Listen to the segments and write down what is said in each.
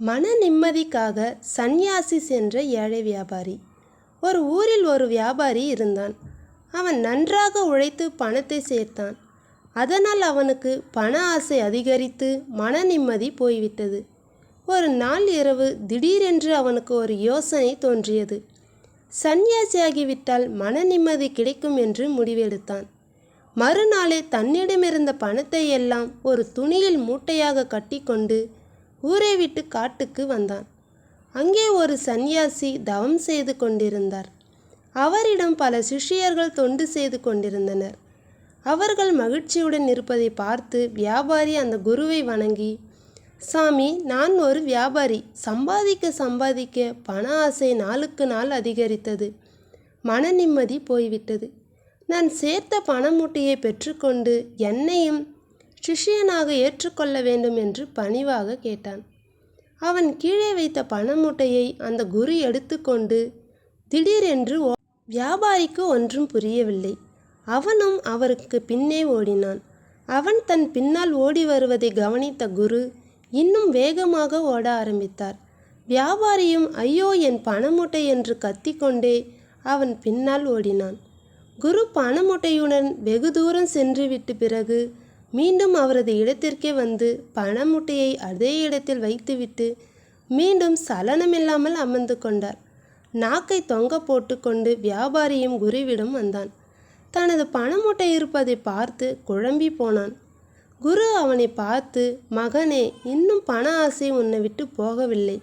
மன நிம்மதிக்காக சந்நியாசி சென்ற ஏழை வியாபாரி. ஒரு ஊரில் ஒரு வியாபாரி இருந்தான். அவன் நன்றாக உழைத்து பணத்தை சேர்த்தான். அதனால் அவனுக்கு பண ஆசை அதிகரித்து மன நிம்மதி போய்விட்டது. ஒரு நாள் இரவு திடீரென்று அவனுக்கு ஒரு யோசனை தோன்றியது. சந்நியாசியாகிவிட்டால் மன நிம்மதி கிடைக்கும் என்று முடிவெடுத்தான். மறுநாளே தன்னிடமிருந்த பணத்தை எல்லாம் ஒரு துணியில் மூட்டையாக கட்டிக்கொண்டு ஊரை விட்டு காட்டுக்கு வந்தான். அங்கே ஒரு சந்நியாசி தவம் செய்து கொண்டிருந்தார். அவரிடம் பல சிஷ்யர்கள் தொண்டு செய்து கொண்டிருந்தனர். அவர்கள் மகிழ்ச்சியுடன் இருப்பதை பார்த்து வியாபாரி அந்த குருவை வணங்கி சாமி நான் ஒரு வியாபாரி. சம்பாதிக்க சம்பாதிக்க பண ஆசை நாளுக்கு நாள் அதிகரித்தது. மன நிம்மதி போய்விட்டது. நான் சேர்த்த பணமூட்டையை பெற்றுக்கொண்டு என்னையும் சிஷியனாக ஏற்றுக்கொள்ள வேண்டும் என்று பணிவாக கேட்டான். அவன் கீழே வைத்த பணமூட்டையை அந்த குரு எடுத்துக்கொண்டு திடீரென்று வியாபாரிக்கு ஒன்றும் புரியவில்லை. அவனும் அவருக்கு பின்னே ஓடினான். அவன் தன் பின்னால் ஓடி வருவதை கவனித்த குரு இன்னும் வேகமாக ஓட ஆரம்பித்தார். வியாபாரியும் ஐயோ என் பணமூட்டை என்று கத்திக்கொண்டே அவன் பின்னால் ஓடினான். குரு பணமூட்டையுடன் வெகு தூரம் சென்றுவிட்டு பிறகு மீண்டும் அவரது இடத்திற்கே வந்து பணமுட்டையை அதே இடத்தில் வைத்துவிட்டு மீண்டும் சலனமில்லாமல் அமர்ந்து கொண்டார். நாக்கை தொங்க போட்டுக்கொண்டு வியாபாரியும் குருவிடம் வந்தான். தனது பணமூட்டை இருப்பதை பார்த்து குழம்பி போனான். குரு அவனை பார்த்து மகனே இன்னும் பண ஆசை உன்னை விட்டு போகவில்லை.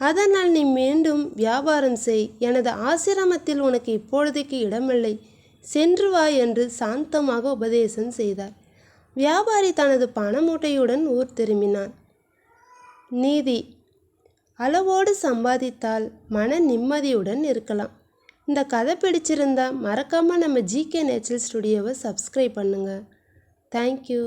அதனால் நீ மீண்டும் வியாபாரம் செய். எனது ஆசிரமத்தில் உனக்கு இப்பொழுதைக்கு இடமில்லை. சென்று வா என்று சாந்தமாக உபதேசம் செய்தார். வியாபாரி தனது பணமூட்டையுடன் ஊர் திரும்பினான். நீதி அளவோடு சம்பாதித்தால் மன நிம்மதியுடன் இருக்கலாம். இந்த கதை பிடிச்சிருந்தா மறக்காமல் நம்ம ஜிகே நேச்சுரல் ஸ்டுடியோவை சப்ஸ்கிரைப் பண்ணுங்கள் தேங்க்யூ